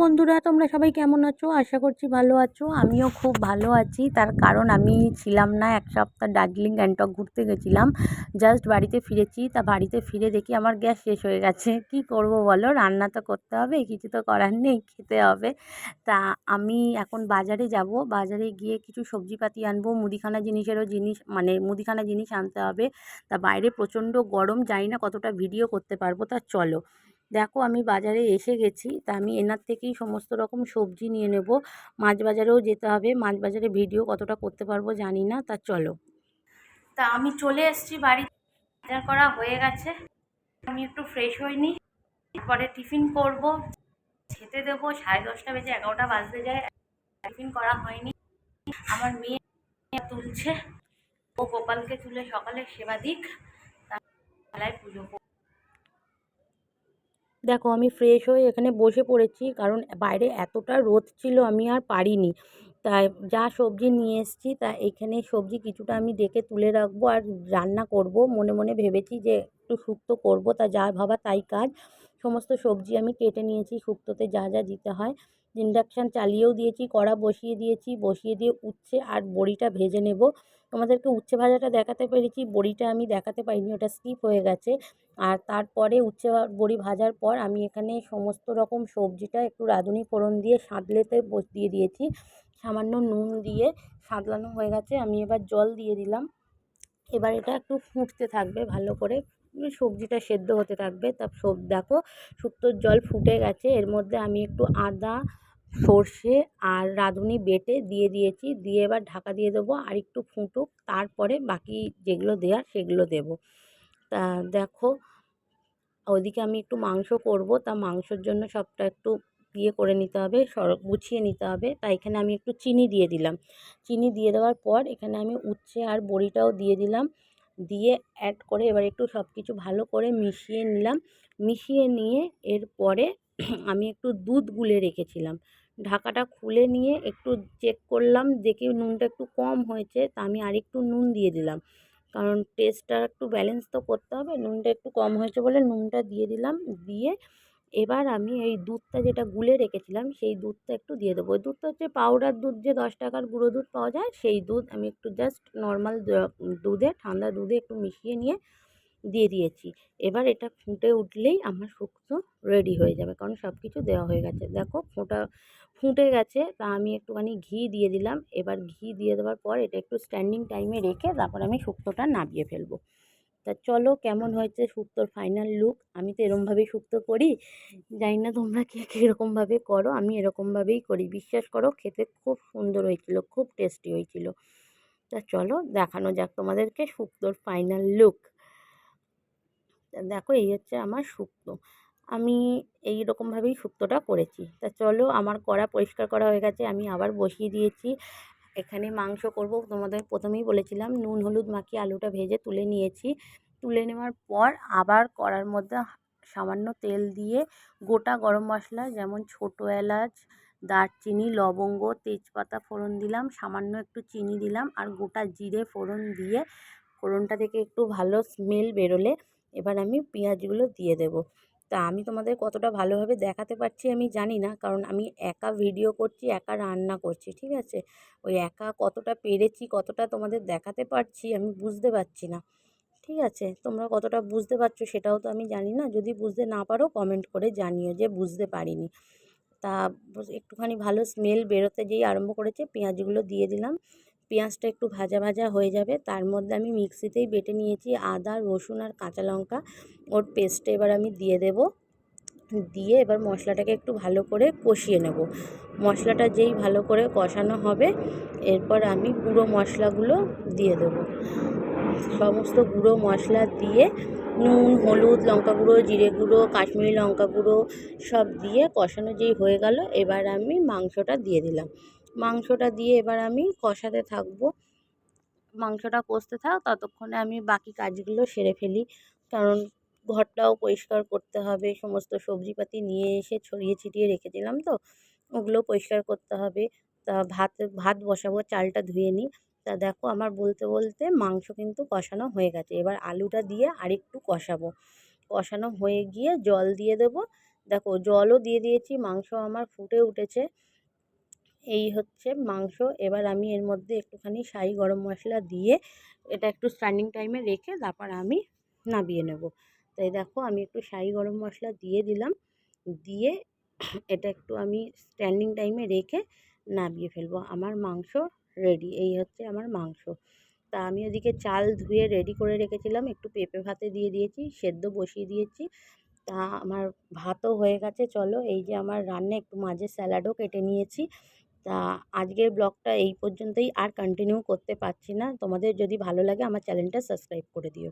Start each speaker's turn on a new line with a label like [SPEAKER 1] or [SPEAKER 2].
[SPEAKER 1] বন্ধুরা, তোমরা সবাই কেমন আছো? আশা করছি ভালো আছো। আমিও খুব ভালো আছি। তার কারণ আমি ছিলাম না, এক সপ্তাহ দার্জিলিং, গ্যাংটক ঘুরতে গেছিলাম। জাস্ট বাড়িতে ফিরেছি। তা বাড়িতে ফিরে দেখি আমার গ্যাস শেষ হয়ে গেছে। কি করব বলো? রান্না তো করতে হবে, কিছু তো করার নেই, খেতে হবে। তা আমি এখন বাজারে যাব। বাজারে গিয়ে কিছু সবজিপাতি আনব, মুদিখানা জিনিসেরও জিনিস মানে মুদিখানা জিনিস আনতে হবে। তা বাইরে প্রচণ্ড গরম, জানি না কতটা ভিডিও করতে পারব। তা চলো। দেখো আমি বাজারে এসে গেছি, তা আমি এনার থেকেই সমস্ত রকম সবজি নিয়ে নেব। মাছ বাজারেও যেতে হবে, মাছ বাজারে ভিডিও কতটা করতে পারব জানি না, তা চলো। তা আমি চলে এসেছি বাড়ি, বাজার করা হয়ে গেছে। আমি একটু ফ্রেশ হইনি পরে টিফিন করব। খেতে দেবো, সাড়ে দশটা বেজে এগারোটা বাজতে যায়, টিফিন করা হয়নি। আমার মেয়ে তুলছে, ও গোপালকে তুলে সকালে সেবা দিক তাই পুজো দেখো আমি ফ্রেশ হয়ে এখানে বসে পড়েছি, কারণ বাইরে এতটা রোদ ছিল আমি আর পারিনি। তাই যা সবজি নিয়ে এসেছি, তা এখানে সবজি কিছুটা আমি ডেকে তুলে রাখব আর রান্না করব। মনে মনে ভেবেছি যে একটু শুক্তো করব, তা যা ভাবা তাই কাজ। সমস্ত সবজি আমি কেটে নিয়েছি, শুক্তোতে যা যা দিতে হয়। ইন্ডাকশান চালিয়েও দিয়েছি, কড়া বসিয়ে দিয়েছি, বসিয়ে দিয়ে উচ্ছে আর বড়িটা ভেজে নেব। তোমাদেরকে উচ্ছে ভাজাটা দেখাতে পেরেছি, বড়িটা আমি দেখাতে পারিনি, ওটা স্কিপ হয়ে গেছে। আর তারপরে উচ্ছে বড়ি ভাজার পর আমি এখানে সমস্ত রকম সবজিটা একটু রাঁধুনি ফোড়ন দিয়ে সাঁতলেতে দিয়ে দিয়েছি। সামান্য নুন দিয়ে সাঁতলানো হয়ে গেছে, আমি এবার জল দিয়ে দিলাম। এবার এটা একটু ফুটতে থাকবে ভালো করে, সবজিটা সেদ্ধ হতে থাকবে। তা সব, দেখো, শুক্তোর জল ফুটে গেছে, এর মধ্যে আমি একটু আদা সর্ষে আর রাঁধুনি বেটে দিয়ে দিয়েছি। দিয়ে এবার ঢাকা দিয়ে দেবো আর একটু ফুটুক, তারপরে বাকি যেগুলো দেওয়ার সেগুলো দেবো। তা দেখো ওদিকে আমি একটু মাংস করব, তা মাংসর জন্য সবটা একটু ইয়ে করে নিতে হবে, সর, গুছিয়ে নিতে হবে। তাই এখানে আমি একটু চিনি দিয়ে দিলাম। চিনি দিয়ে দেওয়ার পর এখানে আমি উচ্ছে আর বড়িটাও দিয়ে দিলাম। দিয়ে অ্যাড করে এবার একটু সব কিছু ভালো করে মিশিয়ে নিলাম। মিশিয়ে নিয়ে এরপরে আমি একটু দুধ গুলে রেখেছিলাম। ঢাকাটা খুলে নিয়ে একটু চেক করলাম, দেখি নুনটা একটু কম হয়েছে, তা আমি আরেকটু নুন দিয়ে দিলাম। কারণ টেস্টটা একটু ব্যালেন্স তো করতে হবে, নুনটা একটু কম হয়েছে বলে নুনটা দিয়ে দিলাম, দিয়ে এবার আমি এই দুধটা যেটা গুলে রেখেছিলাম, সেই দুধটা একটু দিয়ে দেবো। ওই দুধটা হচ্ছে পাউডার দুধ, যে দশ টাকার গুঁড়ো দুধ পাওয়া যায়, সেই দুধ আমি একটু জাস্ট নর্মাল দুধে, ঠান্ডা দুধে একটু মিশিয়ে নিয়ে দিয়ে দিয়েছি। এবার এটা ফুটে উঠলেই আমার শুক্তো রেডি হয়ে যাবে, কারণ সব কিছু দেওয়া হয়ে গেছে। দেখো ফোঁটা, ফুটে গেছে, তা আমি একটুখানি ঘি দিয়ে দিলাম। এবার ঘি দিয়ে দেওয়ার পর এটা একটু স্ট্যান্ডিং টাইমে রেখে তারপর আমি শুক্তোটা নামিয়ে ফেলব। তা চলো কেমন হয়েছে শুক্তোর ফাইনাল লুক আমি তো এরকমভাবেই শুক্তো করি। জানি না তোমরা কে কীরকমভাবে করো, আমি এরকমভাবেই করি। বিশ্বাস করো, খেতে খুব সুন্দর হয়েছিল, খুব টেস্টি হয়েছিল। তা চলো দেখানো যাক তোমাদেরকে শুক্তোর ফাইনাল লুক দেখো এই হচ্ছে আমার শুক্তো। আমি এই রকমভাবেই শুক্তোটা করেছি। তা চলো আমার কড়া পরিষ্কার করা হয়ে গেছে, আমি আবার বসিয়ে দিয়েছি। এখানে মাংস করব, তোমাদের প্রথমেই বলেছিলাম নুন, হলুদ মাখিয়ে আলুটা ভেজে তুলে নিয়েছি। তুলে নেওয়ার পর আবার কড়ার মধ্যে সামান্য তেল দিয়ে গোটা গরম মশলা, যেমন ছোটো এলাচ, দারচিনি, লবঙ্গ, তেজপাতা ফোড়ন দিলাম, সামান্য একটু চিনি দিলাম, আর গোটা জিরে ফোড়ন দিয়ে ফোড়নটা থেকে একটু ভালো স্মেল বেরোলে এবার আমি পেঁয়াজগুলো দিয়ে দেবো। তা আমি তোমাদের কতটা ভালোভাবে দেখাতে পারছি আমি জানি না, কারণ আমি একা ভিডিও করছি, একা রান্না করছি, ঠিক আছে? ওই একা কতটা পেরেছি, কতটা তোমাদের দেখাতে পারছি আমি বুঝতে পারছি না, ঠিক আছে? তোমরা কতটা বুঝতে পারছ সেটাও তো আমি জানি না, যদি বুঝতে না পারো কমেন্ট করে জানিও যে বুঝতে পারিনি। তা একটুখানি ভালো স্মেল বেরোতে যেই আরম্ভ করেছে, পেঁয়াজগুলো দিয়ে দিলাম। পেঁয়াজটা একটু ভাজা ভাজা হয়ে যাবে। তার মধ্যে আমি মিক্সিতেই বেটে নিয়েছি আদা, রসুন আর কাঁচা লঙ্কা। ওর পেস্টে এবার আমি দিয়ে দেব। দিয়ে এবার মশলাটাকে একটু ভালো করে কষিয়ে নেব। মশলাটা যেই ভালো করে কষানো হবে, এরপর আমি গুঁড়ো মশলাগুলো দিয়ে দেব। সমস্ত গুঁড়ো মশলা দিয়ে নুন, হলুদ, লঙ্কা গুঁড়ো, জিরে গুঁড়ো, কাশ্মীরি লঙ্কা গুঁড়ো সব দিয়ে কষানো যেই হয়ে গেল, এবার আমি মাংসটা দিয়ে দিলাম। মাংসটা দিয়ে এবার আমি কষাতে থাকব। মাংসটা কষতে থাক, ততক্ষণে আমি বাকি কাজগুলো সেরে ফেলি। কারণ ঘরটাও পরিষ্কার করতে হবে, সমস্ত সবজিপাতি নিয়ে এসে ছড়িয়ে ছিটিয়ে রেখেছিলাম তো, ওগুলো পরিষ্কার করতে হবে। তা ভাত ভাত বসাবো, চালটা ধুয়ে নিই। তা দেখো আমার বলতে বলতে মাংস কিন্তু কষানো হয়ে গেছে। এবার আলুটা দিয়ে আরেকটু কষাবো। কষানো হয়ে গিয়ে জল দিয়ে দেবো। দেখো জলও দিয়ে দিয়েছি, মাংস আমার ফুটে উঠেছে। এই হচ্ছে মাংস। এবার আমি এর মধ্যে একটুখানি শাহি গরম মশলা দিয়ে এটা একটু স্ট্যান্ডিং টাইমে রেখে তারপর আমি নামিয়ে নেব। তাই দেখো আমি একটু শাহি গরম মশলা দিয়ে দিলাম। দিয়ে এটা একটু আমি স্ট্যান্ডিং টাইমে রেখে নামিয়ে ফেলব। আমার মাংস রেডি এই হচ্ছে আমার মাংস। তা আমি ওদিকে চাল ধুয়ে রেডি করে রেখেছিলাম। একটু পেঁপে ভাতে দিয়ে দিয়েছি, সেদ্ধ বসিয়ে দিয়েছি। তা আমার ভাতও হয়ে গেছে, চলো। এই যে আমার রান্না, একটু মাঝে স্যালাডও কেটে নিয়েছি। তা আজকের ব্লগটা এই পর্যন্তই। আর কন্টিনিউ করতে পারছি না। তোমাদের যদি ভালো লাগে আমার চ্যানেলটা সাবস্ক্রাইব করে দিও।